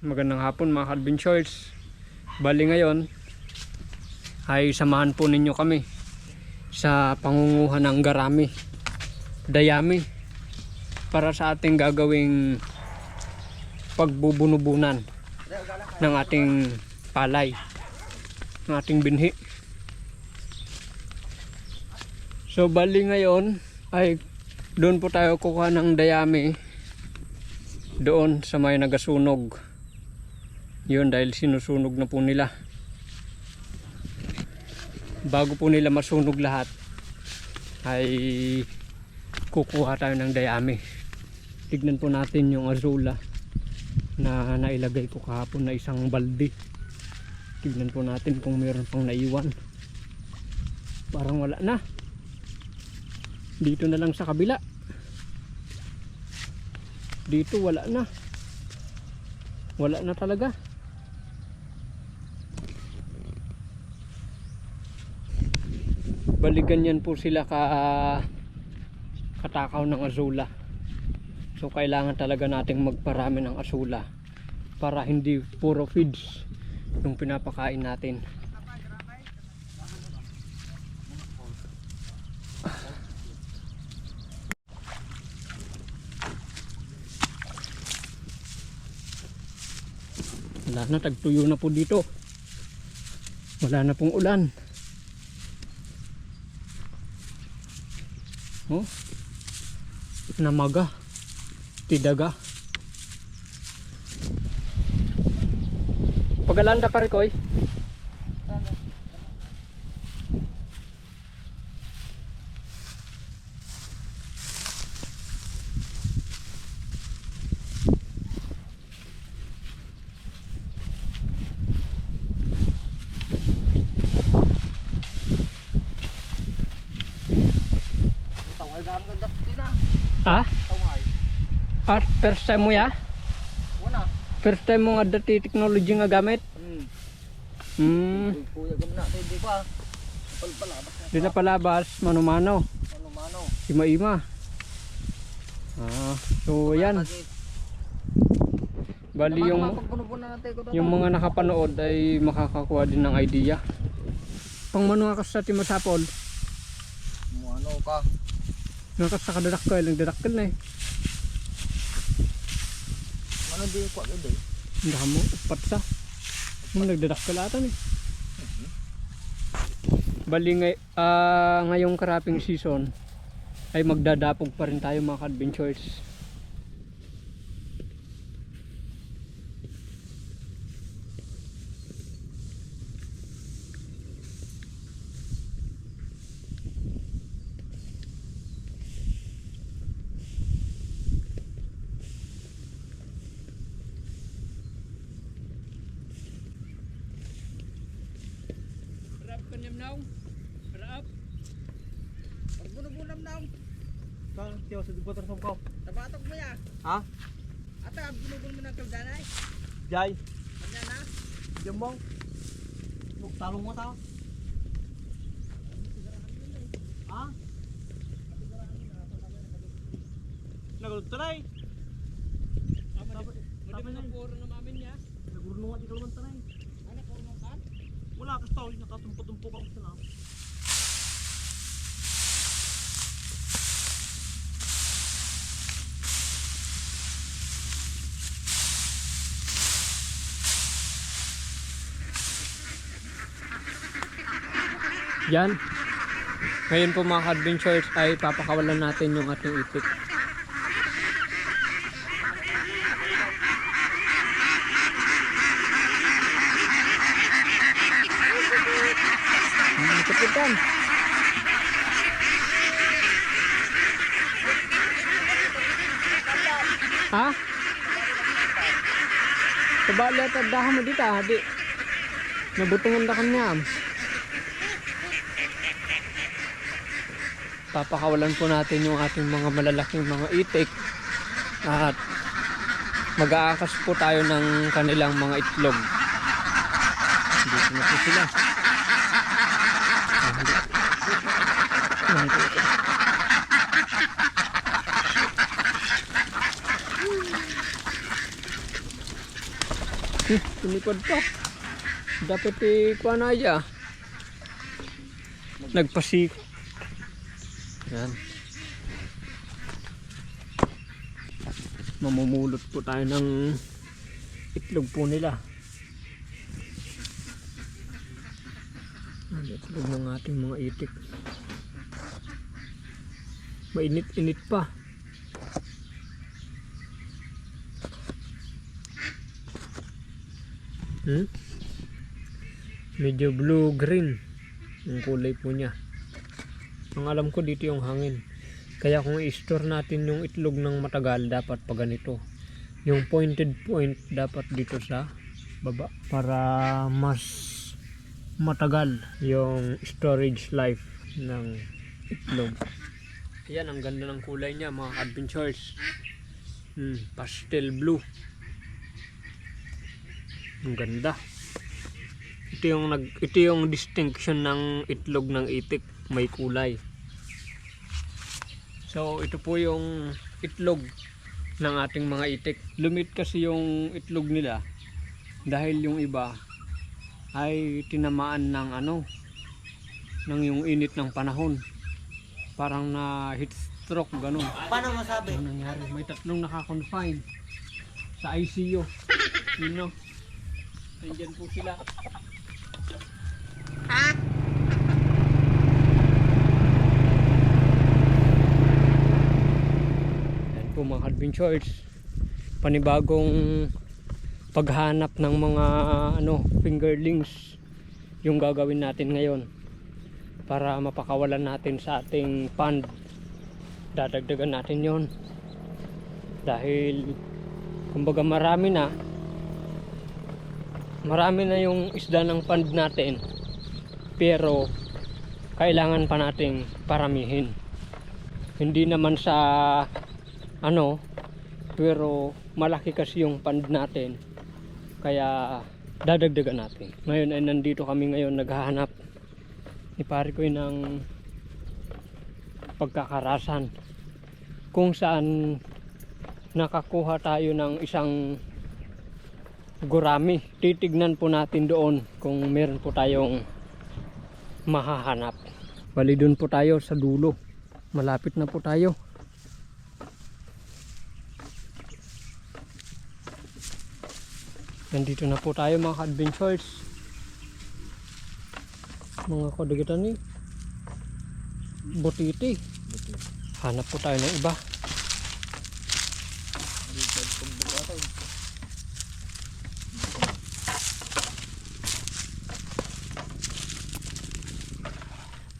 Magandang hapon mga ka-adventures. Bali ngayon ay samahan po ninyo kami sa pangunguhan ng garami, dayami para sa ating gagawing pagbubunubunan ng ating palay, ng ating binhi. So bali ngayon ay doon po tayo kukuha ng dayami doon sa may nagasunog. Yun dahil sinusunog na po nila. Bago po nila masunog lahat ay kukuha tayo ng dayami. Tignan po natin yung azula na nailagay ko kahapon na isang balde. Tignan po natin kung meron pang naiwan. Parang wala na. Dito na lang sa kabila. Dito wala na. Wala na talaga. Balikan yan po sila ka katakaw ng azula. So kailangan talaga nating magparami ng asula para hindi puro feeds yung pinapakain natin. Wala na, tagtuyo na po dito. Wala na pong ulan. Oh. Namaga. Tidaga. Pagalanda pa rin ko eh. Tawal na ang ganda din ah. Ah? Tawal. At first time mo ya? Wala. First time mo nga dati technology nga gamit? Hmm. Hmm. Kuya gam na di ba? Kapal palabas na. Di na palabas, mano-mano. Ano mano. Ima-ima. Ah, so yan. Bali yung ko yung mga nakapanood ay makakakuha din ng idea. Pang manuha ka sa timasapol, Ano ka? nakas sa kadadakkel, nagdadakkel na eh. Ano di ko agad eh. Hindi ka mo, upat sa. Mo nagdadakkel ata eh. Bali ngay, ah, ngayong karaping season ay magdadapog pa rin tayo mga adventures. Tiyo sa dugotor sa ko. Tabatok mo ya. Ha? Ata puno-puno mo ng kaldanay. Jay, Kanya na. jambong. Buk talong mo tao. Ha? Nagulutray. Madi mo puro na mamin niya. Nagurunungan di kalman tanay. Ano ko mo kan? Wala ka tao, nakatumpo-tumpo ka sa na. Yan. Ngayon po mga adventures ay papakawalan natin yung ating itik. Kapitan. Ha? Kabali at dahan mo dito, ha? Di. Nabutungan na kanya. Papakawalan po natin yung ating mga malalaking mga itik. At mag-aakas po tayo ng kanilang mga itlog. Dito na po sila. Hmm, pa. Dapat kuha na. Nagpasik. Yan. Mamumulot po tayo ng itlog po nila. Ang itlog ng ating mga itik. Mainit-init pa. Hmm? Medyo blue-green yung kulay po niya. Ang alam ko dito yung hangin. Kaya kung i-store natin yung itlog ng matagal, dapat pa ganito. Yung pointed point dapat dito sa baba para mas matagal yung storage life ng itlog. Ayan, ang ganda ng kulay niya mga adventures. Hmm, pastel blue. Ang ganda. Ito yung nag ito yung distinction ng itlog ng itik, may kulay. So ito po yung itlog ng ating mga itik. Lumit kasi yung itlog nila dahil yung iba ay tinamaan ng ano ng yung init ng panahon. Parang na heat stroke ganun. Paano masabi? Ano nangyari? May tatlong nakakonfine sa ICU. You know? Nandyan po sila. Yan po mga adventures. Panibagong paghanap ng mga ano fingerlings yung gagawin natin ngayon para mapakawalan natin sa ating pond dadagdagan natin yon dahil kumbaga marami na marami na yung isda ng pond natin pero kailangan pa nating paramihin hindi naman sa ano pero malaki kasi yung pond natin kaya dadagdagan natin ngayon ay nandito kami ngayon naghahanap ni pare ko ng pagkakarasan kung saan nakakuha tayo ng isang gurami. Titignan po natin doon kung meron po tayong mahahanap. Bali doon po tayo sa dulo. Malapit na po tayo. Nandito na po tayo mga adventures. Mga kadagatan ni Butiti. Hanap po tayo ng iba.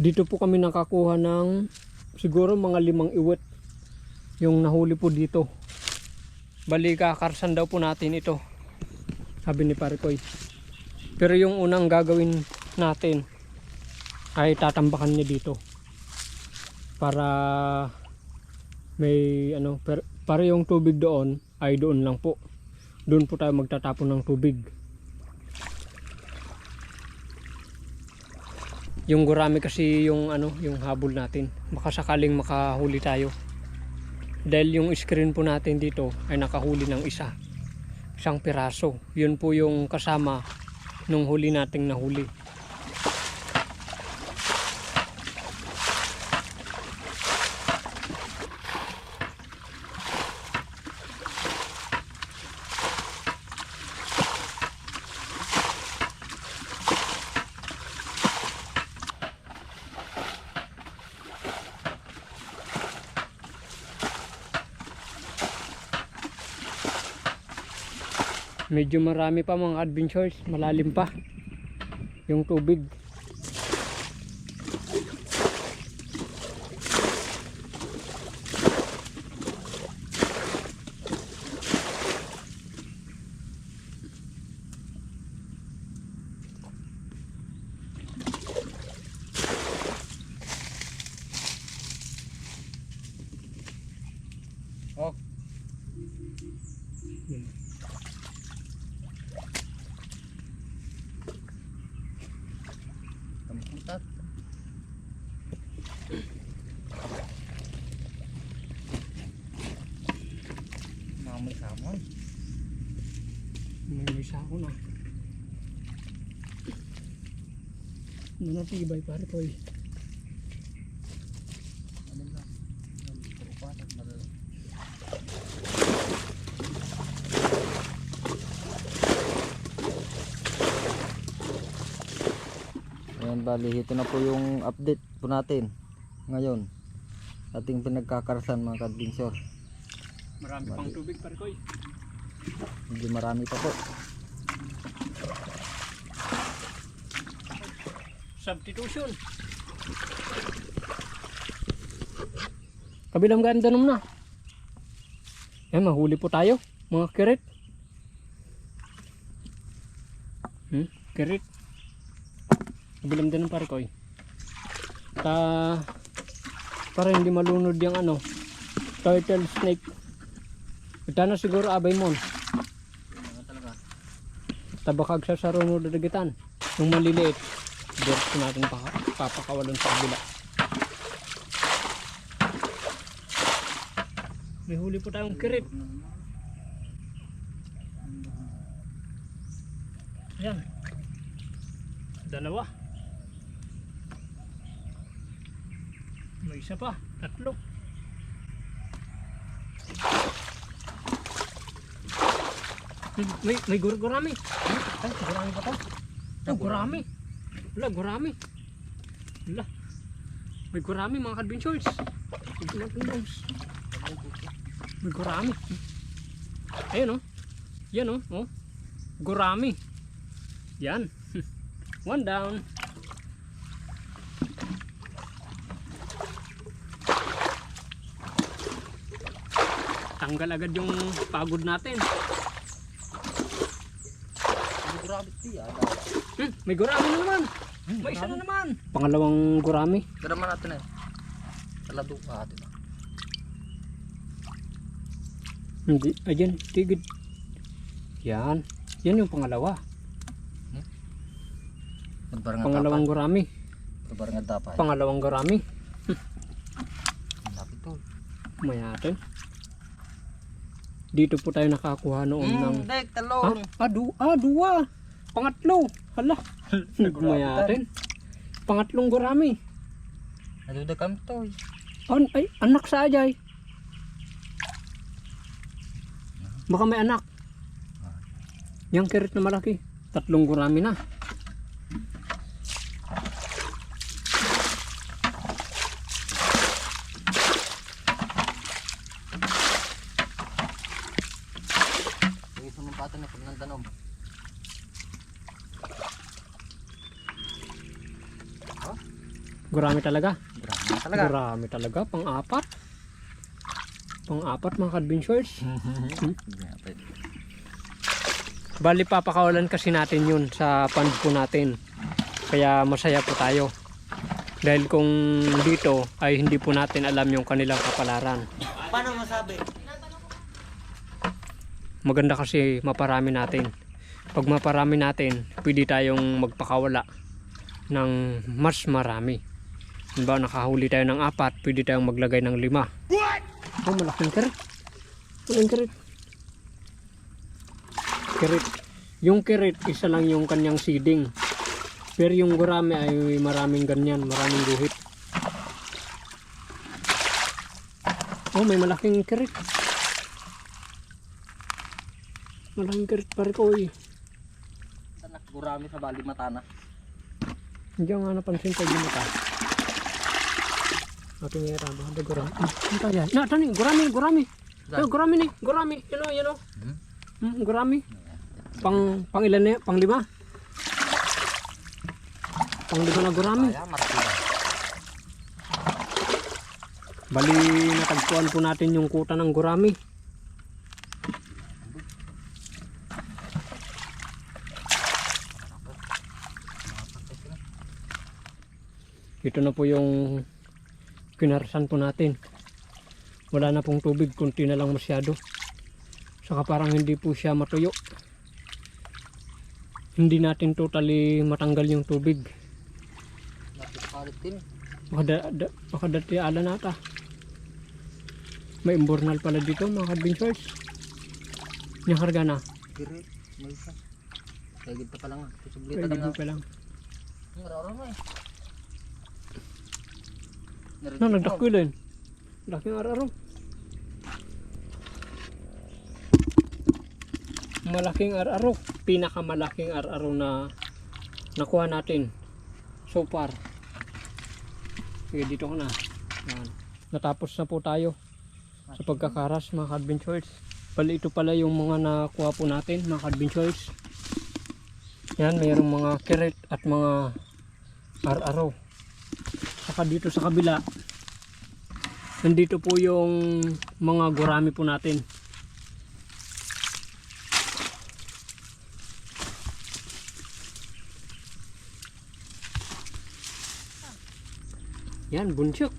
Dito po kami nakakuha ng siguro mga limang iwet yung nahuli po dito. Bali kakarsan daw po natin ito. Sabi ni Parikoy. Pero yung unang gagawin natin ay tatambakan niya dito. Para may ano per, para yung tubig doon ay doon lang po. Doon po tayo magtatapon ng tubig. Yung gurami kasi yung ano yung habol natin. Baka sakaling makahuli tayo. Dahil yung screen po natin dito ay nakahuli ng isa isang piraso. Yun po yung kasama nung huli nating nahuli medyo marami pa mga adventures malalim pa yung tubig may samon. May may samon ah. Ano natibay pare ko eh. Bali, ito na po yung update po natin ngayon ating pinagkakarasan mga kadbinsor Marami pang tubig pare ko. Medyo marami pa po. Substitution. Kabilang ganda naman na. Yan, mahuli po tayo. Mga kirit. Hmm, kirit. Kabilang din ng pare ko eh. Ta, para hindi malunod yung ano, turtle snake. Ito siguro abay mo. Tabakag sa sarunod na dagitan. Yung maliliit. Diretso natin pa, papakawalan sa kabila. May huli po tayong kirip. Ayan. Dalawa. May isa pa. Tatlo. May, may gur gurami. Ay, gurami pa to. Oh, gurami. Wala, gurami. Wala. May gurami mga guys. May gurami. Ayun oh. Yan oh. oh. Gurami. Yan. One down. Tanggal agad yung pagod natin. Grabe ito yan? Hmm, may gurami na naman. May isa na naman. Pangalawang gurami. Tara man natin eh. Talado ka atin. ah. Hindi, ayan, tigid. Yan. Yan yung pangalawa. Magbarang Pangalawang gurami. Magbarang nga dapat. Pangalawang gurami. Ang lapit to. Mayatin. Dito po tayo nakakuha noon ng... dek, Ah, talong. ah, du ah, dua. Pangatlo. Hala. Mayatin. Pangatlong gurami. Naduda kami to. eh. An ay, anak sa ajay. Baka may anak. Yang kirit na malaki. Tatlong gurami na. Sige, sunumpatan na pag nandanom. Gurami talaga. Na talaga. Gurami talaga. Pang-apat. Pang-apat mga kadventures. Grabe. Bali papakawalan kasi natin yun sa pond po natin. Kaya masaya po tayo. Dahil kung dito ay hindi po natin alam yung kanilang kapalaran. Paano masabi? Maganda kasi maparami natin. Pag maparami natin, pwede tayong magpakawala ng mas marami. Halimbawa nakahuli tayo ng apat, pwede tayong maglagay ng lima. What? Oh, malaking kirit. Malaking kirit. Kirit. Yung kirit, isa lang yung kanyang seeding. Pero yung gurami ay maraming ganyan, maraming guhit. Oh, may malaking kirit. Malaking kirit pa rin ko eh. Anak, gurami sa bali matana. Hindi nga napansin ko yung mata. Ating nga tama, ada gurami. Ah, ano kaya? Na, tani, gurami, gurami. Yo, gurami ni, gurami. Yan o, yan o. Hmm? Hmm, gurami. Pang, pang ilan na, pang lima. Pang lima na gurami. Bali, natagpuan po natin yung kuta ng gurami. Ito na po yung kinarasan po natin. Wala na pong tubig, kunti na lang masyado. Saka parang hindi po siya matuyo. Hindi natin totally matanggal yung tubig. Baka, da, baka dati ala nata. May imbornal pala dito mga adventures. Nakarga na. Kirit. May isa. Kaya gito pa lang. ah. Susuglitan Pwede lang. mo pa lang. Ang araw mo eh. No, nagdakwilin. Laking araro. Malaking araro. Pinakamalaking araro na nakuha natin so far. Sige, dito ka na. Yan. Natapos na po tayo sa pagkakaras mga adventures. Bali ito pala yung mga nakuha po natin mga adventures. Yan, mayroong mga kiret at mga araro. Saka dito sa kabila, nandito po yung mga gurami po natin. Yan, bunsyok.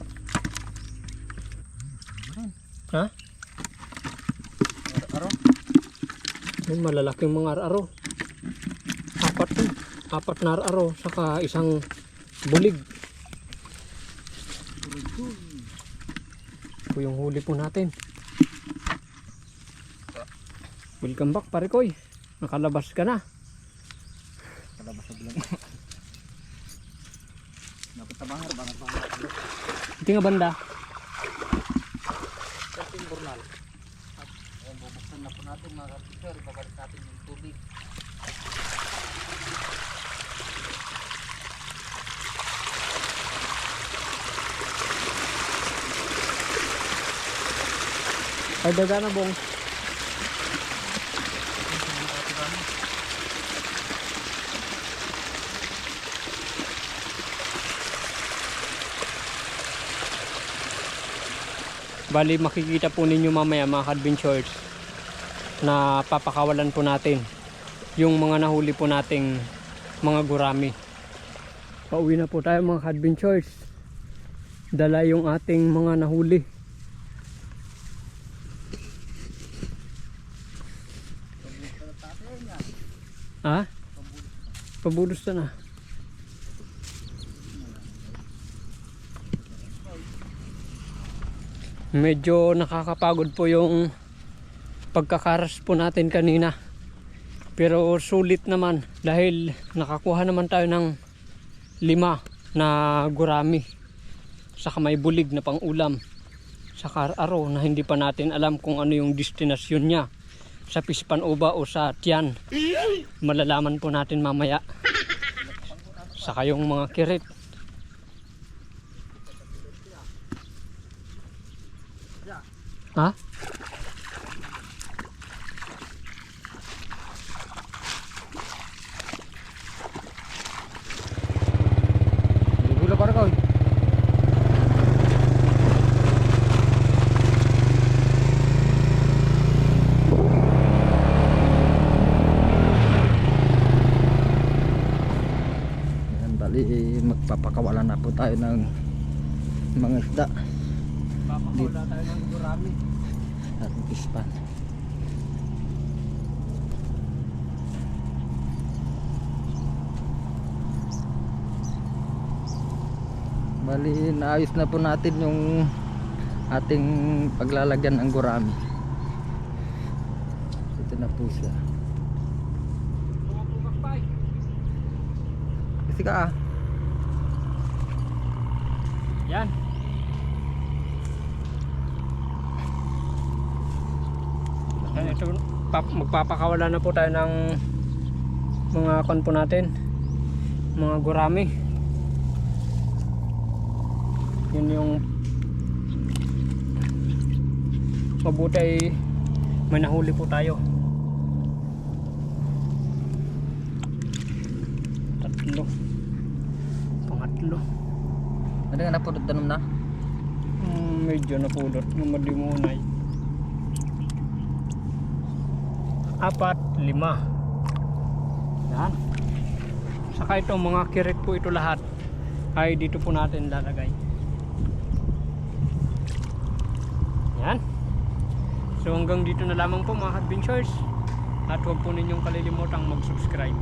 Ha? Araw. Yan, malalaking mga araro. Apat to. Apat na araro, saka isang bulig. Ito yung huli po natin. Welcome back, pare koy. Nakalabas ka na. Kalabas sa bilang. Napatabangar, bangar bangar. Hindi nga banda. Kasing burnal. At ayan, bubuksan na po natin mga kapityor. Ibabalik natin yung tubig. Ay, daga na bong. Bali makikita po ninyo mamaya mga adventures na papakawalan po natin yung mga nahuli po nating mga gurami. Pauwi na po tayo mga adventures. Dala yung ating mga nahuli. Ha? Pabulos na na. Medyo nakakapagod po yung pagkakaras po natin kanina. Pero sulit naman dahil nakakuha naman tayo ng lima na gurami. Saka may bulig na pang ulam. Saka aro na hindi pa natin alam kung ano yung destinasyon niya sa Pispan Uba o sa Tiyan. Malalaman po natin mamaya. Saka yung mga kirit. Ha? Gula para ko. Yan, bali magpapakawalan na po tayo ng mga isda Papakawala tayo ng gurami. at ispan. Bali, naayos na po natin yung ating paglalagyan ng gurami. Ito na po siya. Kasi ka ah. Yan. Yan, ito, pap, magpapakawala na po tayo ng mga kon po natin. Mga gurami. Yun yung mabuti ay may nahuli po tayo. Tatlo. Pangatlo. Ano nga napulot tanong na? Mm, medyo napulot yung madimunay. Apat, lima. Yan. Saka ito mga kirit po ito lahat ay dito po natin lalagay. Yan. So hanggang dito na lamang po mga adventures. At huwag po ninyong kalilimutang mag-subscribe.